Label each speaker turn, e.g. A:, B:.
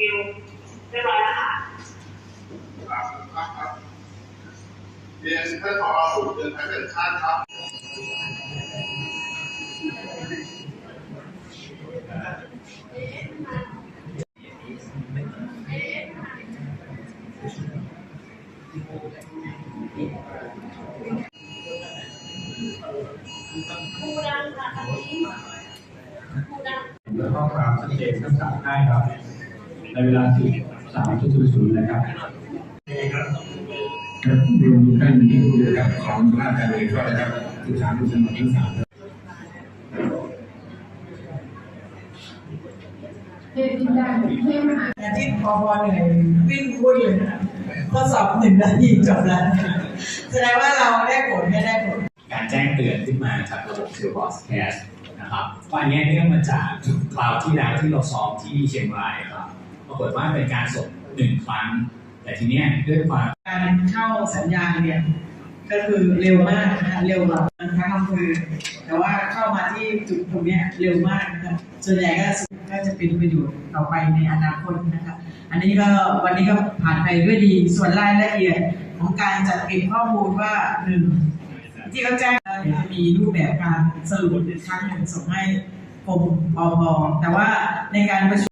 A: คิวเรียบร้อยแล้วค่ะ
B: ครับครับเรียนท่านผอศูนย์เดินทางแห่งชาติครับ
A: ครูดังค่ะอันนี้ครูดัง
C: และข้อความชัดเจนทั้งสามค่ายครับ ในเวลา13.00นะครับ
D: ครับเรียนท่านที่ผู้นะครับของคณะการเรียนก็นะครับศึกษาดูสมัครที่สาม
E: อาทิตย์พอพอเหนื่อยวิ่งวุ่นเลยนะข้อสอบหนึ่งนาทีจบแล้วแสดงว่าเราได้ผลไม่ได้ผล
F: การแจ้งเตือนขึ้นมาจากระบบ Salesforce Cast นะครับว่าอันเนี้ยเนื่องมาจากคราวที่แล้วที่เราซ้อมที่เชียงรายครับ ปรากฏว่าเป็นการส่งหนึ่งครั้ง แต่ทีเนี้ยด้วยความ
E: การเข้าสัญญาณเนี่ยก็คือเร็วมากนะคะเร็วกว่าทั้งอำเภอแต่ว่าเข้ามาที่จุดตรงเนี้ยเร็วมากนะคะส่วนใหญ่ก็ก็จะเป็นประโยชน์ต่อไปในอนาคตนะคะอันนี้ก็วันนี้ก็ผ่านไปด้วยดีส่วนรายละเอียดของการจัดเก็บข้อมูลว่าหนึ่งที่เขาแจ้งจะมีรูปแบบการสรุปครั้งหนึ่งส่งให้กรมปปแต่ว่าในการประชุม